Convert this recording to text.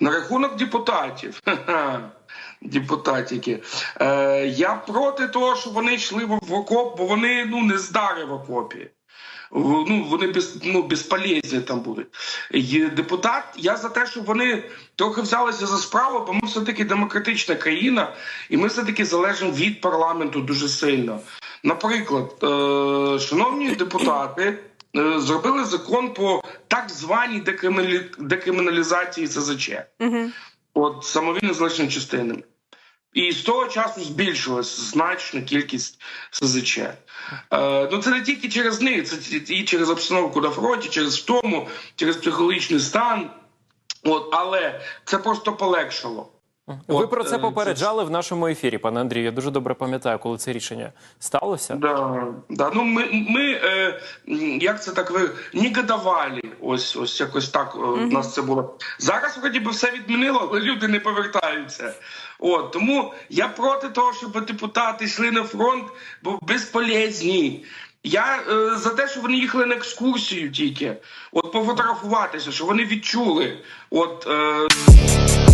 На рахунок депутатів. Депутатики. Е, я проти того, що вони йшли в окоп, бо вони ну, не здари в окопі. Ну, вони без, ну, безполезні там будуть. І депутат, я за те, щоб вони трохи взялися за справу, бо ми все-таки демократична країна, і ми все-таки залежимо від парламенту дуже сильно. Наприклад, е, шановні депутати зробили закон по так званій декриміналі- декриміналізації СЗЧ. От самовільно залишені частини. І з того часу збільшилась значно кількість СЗЧ. Е, ну це не тільки через них, це і через обстановку на фронті, через втому, через психологічний стан. От, але це просто полегшало. Ви От, про це е, попереджали в нашому ефірі, пане Андрію. Я дуже добре пам'ятаю, коли це рішення сталося. Да, да. Ну ми, ми е, як це так ви негодували. Ось ось якось так е, у нас це було. Зараз вроді би все відмінило, але люди не повертаються. От тому я проти того, щоб депутати йшли на фронт, бо безполезні. Я е, за те, щоб вони їхали на екскурсію тільки, от пофотографуватися, щоб вони відчули. От е,